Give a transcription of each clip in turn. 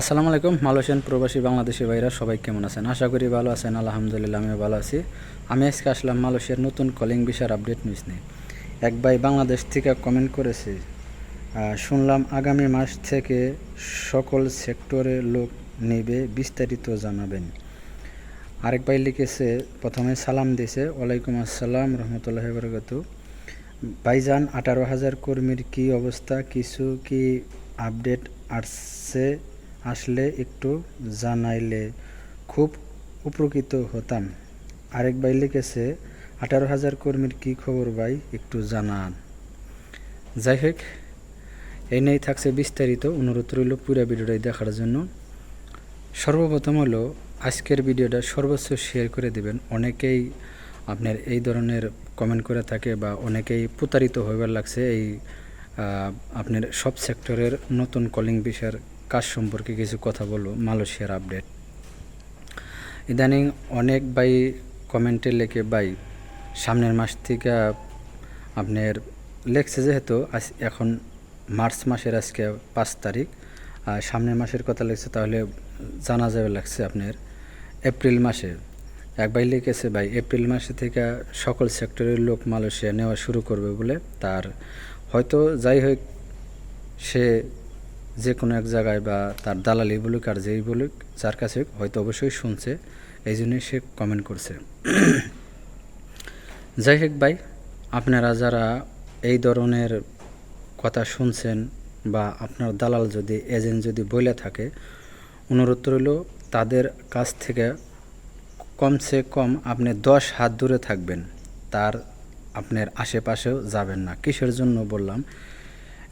আসসালামু আলাইকুম, মালয়েশিয়ান প্রবাসী বাংলাদেশি ভাইরা সবাই কেমন আছেন? আশা করি ভালো আছেন, আলহামদুলিল্লাহ আমিও ভালো আছি। আমি আজকে আসলাম মালয়েশিয়ার নতুন কলিং বিষয়ের আপডেট নিউজ নিয়ে। এক ভাই বাংলাদেশ থেকে কমেন্ট করেছে শুনলাম আগামী মাস থেকে সকল সেক্টরে লোক নেবে বিস্তারিত জানাবেন। আরেক ভাই লিখেছে, প্রথমে সালাম দিয়েছে, ওয়ালাইকুম আসসালাম, রহমতুল্লাহ বরকত। ভাইজান, আঠারো হাজার কর্মীর কি অবস্থা? কিছু কি আপডেট আসছে? আসলে একটু জানাইলে খুব উপকৃত হতাম। আরেক ভাই লিখেছে, আঠারো হাজার কর্মীর কি খবর ভাই? একটু জানান। যাই হোক, এই নিয়েই থাকছে বিস্তারিত অনুরোধ রইল পুরো ভিডিওটাই দেখার জন্য। সর্বপ্রথম হলো, আজকের ভিডিওটা সর্বোচ্চ শেয়ার করে দিবেন। অনেকেই আপনার এই ধরনের কমেন্ট করে থাকে বা অনেকেই প্রতারিত হইবার লাগছে এই আপনার সব সেক্টরের নতুন কলিং বিষয়ের কাজ সম্পর্কে কিছু কথা বলব, মালয়েশিয়ার আপডেট ইদানিং অনেক বাই কমেন্টে লেখে বাই সামনের মাস থেকে আপনার লেখছে যেহেতু, আজ এখন মার্চ মাসের আজকে পাঁচ তারিখ, আর সামনের মাসের কথা লিখছে, তাহলে জানা যাবে লাগছে আপনার এপ্রিল মাসে। এক ভাই লিখেছে, ভাই, এপ্রিল মাসে থেকে সকল সেক্টরের লোক মালয়েশিয়া নেওয়া শুরু করবে বলে তার হয়তো যাই হোক, সে যে কোনো এক জায়গায় বা তার দালালি বলুক আর যেই বলুক, যার কাছে হয়তো অবশ্যই শুনছে। এই জন্যই সে কমেন্ট করছে। যাই হোক ভাই, আপনারা যারা এই ধরনের কথা শুনছেন বা আপনার দালাল যদি এজেন্ট যদি বলে থাকে, অনুরোধ রইল তাদের কাছ থেকে কমসে কম আপনি দশ হাত দূরে থাকবেন। তার আপনার আশেপাশেও যাবেন না। কিসের জন্য বললাম?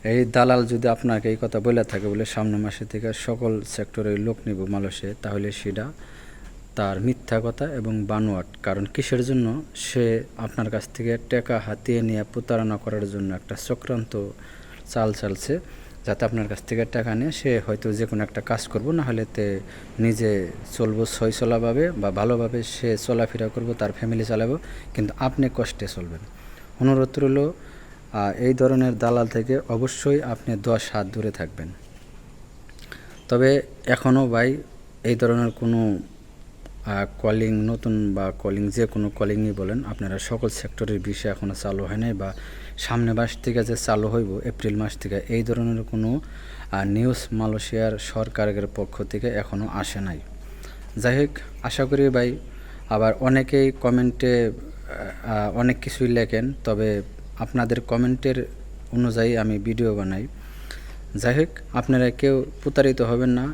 এই দালাল যদি আপনাকে এই কথা বলে থাকে বলে সামনের মাসে থেকে সকল সেক্টরে লোক নিব মালয়েশিয়া, তাহলে সেটা তার মিথ্যা কথা এবং বানোয়াট। কারণ কিসের জন্য? সে আপনার কাছ থেকে টাকা হাতিয়ে নিয়ে প্রতারণা করার জন্য একটা চক্রান্ত চাল চালছে, যাতে আপনার কাছ থেকে টাকা নিয়ে সে হয়তো যে কোনো একটা কাজ করব না হলে তে নিজে চলবো সই চলাভাবে বা ভালোভাবে সে চলাফেরা করব, তার ফ্যামিলি চালাবো, কিন্তু আপনি কষ্টে চলবেন। অনুরোধ রইল এই ধরনের দালাল থেকে অবশ্যই আপনি দশ হাত দূরে থাকবেন। তবে এখনও ভাই, এই ধরনের কোনো কলিং নতুন বা কলিং যে কোনো কলিংই বলেন, আপনারা সকল সেক্টরের বিষয় এখনও চালু হয় নাই বা সামনে মাস থেকে যে চালু হইব এপ্রিল মাস থেকে, এই ধরনের কোনো নিউজ মালয়েশিয়ার সরকারের পক্ষ থেকে এখনও আসে নাই। যাই হোক, আশা করি ভাই, আবার অনেকেই কমেন্টে অনেক কিছুই লেখেন, তবে আপনাদের কমেন্টের অনুযায়ী আমি ভিডিও বানাই। যাই হোক আপনারা কেউ প্রতারিত হবেন না।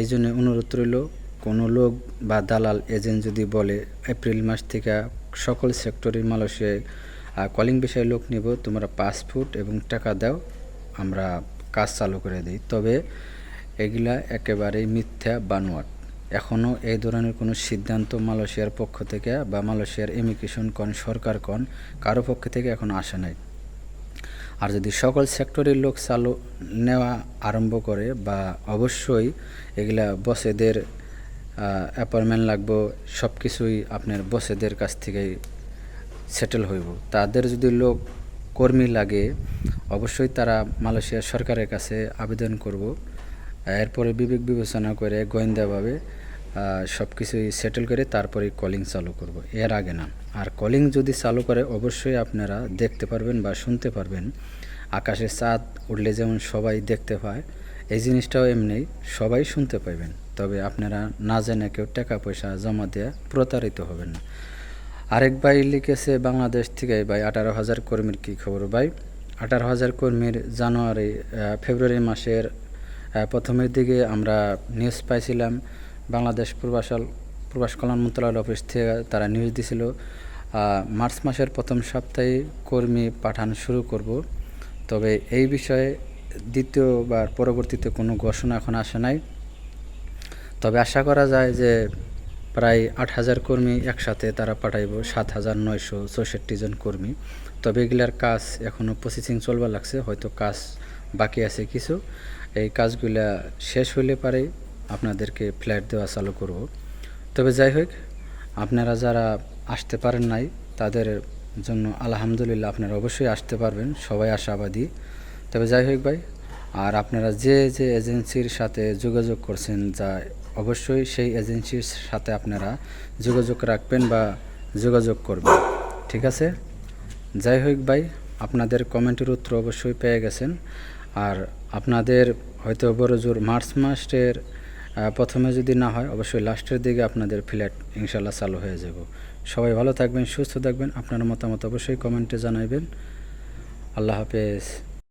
এই জন্য অনুরোধ রইল, কোনো লোক বা দালাল এজেন্ট যদি বলে, এপ্রিল মাস থেকে সকল সেক্টরের মালয়েশিয়ায় কলিং বিষয়ে লোক নিব, তোমরা পাসপোর্ট এবং টাকা দাও, আমরা কাজ চালু করে দিই। তবে এগুলা একেবারেই মিথ্যা, বানোয়াট। এখনও এই ধরনের কোনো সিদ্ধান্ত মালয়েশিয়ার পক্ষ থেকে বা মালয়েশিয়ার ইমিগ্রেশন কন সরকার কন কারও পক্ষ থেকে এখনও আসে নাই। আর যদি সকল সেক্টরের লোক চালু নেওয়া আরম্ভ করে বা অবশ্যই এগুলা বসেদের অ্যাপয়েন্টমেন্ট লাগবো সব কিছুই আপনার বসেদের কাছ থেকেই সেটেল হইব। তাদের যদি লোক কর্মী লাগে, অবশ্যই তারা মালয়েশিয়া সরকারের কাছে আবেদন করব। এরপরে বিবেক বিবেচনা করে গোয়েন্দাভাবে সব কিছুই সেটেল করে তারপরে কলিং চালু করব। এর আগে না। আর কলিং যদি চালু করে, অবশ্যই আপনারা দেখতে পারবেন বা শুনতে পারবেন। আকাশে চাঁদ উঠলে যেমন সবাই দেখতে পায়, এই জিনিসটাও এমনি সবাই শুনতে পাইবেন। তবে আপনারা না জেনে কেউ টাকা পয়সা জমা দিয়ে প্রতারিত হবেন না। আরেক ভাই লিখেছে, বাংলাদেশ থেকে ভাই আঠারো হাজার কর্মীর কী খবর ভাই? আঠারো হাজার কর্মীর জানুয়ারি ফেব্রুয়ারি মাসের প্রথমের দিকে আমরা নিউজ পাইছিলাম। বাংলাদেশ প্রবাসল প্রবাস কল্যাণ মন্ত্রণালয় অফিস থেকে তারা নিউজ আহ, মার্চ মাসের প্রথম সপ্তাহে কর্মী পাঠান শুরু করব। তবে এই বিষয়ে দ্বিতীয়বার পরবর্তীতে কোনো ঘোষণা এখন আসে নাই। তবে আশা করা যায় যে প্রায় আট হাজার কর্মী একসাথে তারা পাঠাইব সাত হাজার নয়শো চৌষট্টি জন কর্মী। তবে এগুলার কাজ এখনও প্রসেসিং চলবার লাগছে হয়তো কাজ বাকি আছে কিছু। এই কাজগুলা শেষ হইলে পারে আপনাদেরকে ফ্ল্যাট দেওয়া চালু করব। তবে যাই হোক, আপনারা যারা আসতে পারেন নাই, তাদের জন্য আলহামদুলিল্লাহ আপনারা অবশ্যই আসতে পারবেন, সবাই আশাবাদী। তবে যাই হোক ভাই, আর আপনারা যে যে এজেন্সির সাথে যোগাযোগ করছেন, যা অবশ্যই সেই এজেন্সির সাথে আপনারা যোগাযোগ রাখবেন বা যোগাযোগ করবেন, ঠিক আছে? যাই হোক ভাই, আপনাদের কমেন্টের উত্তর অবশ্যই পেয়ে গেছেন। আর আপনাদের হয়তো বড় জোর মার্চ মাসের প্রথমে যদি না হয়, অবশ্যই লাস্টের দিকে আপনাদের ফ্ল্যাট ইনশাল্লাহ চালু হয়ে যাব। সবাই ভালো থাকবেন, সুস্থ থাকবেন, আপনার মতামত অবশ্যই কমেন্টে জানাবেন আল্লাহ হাফেজ।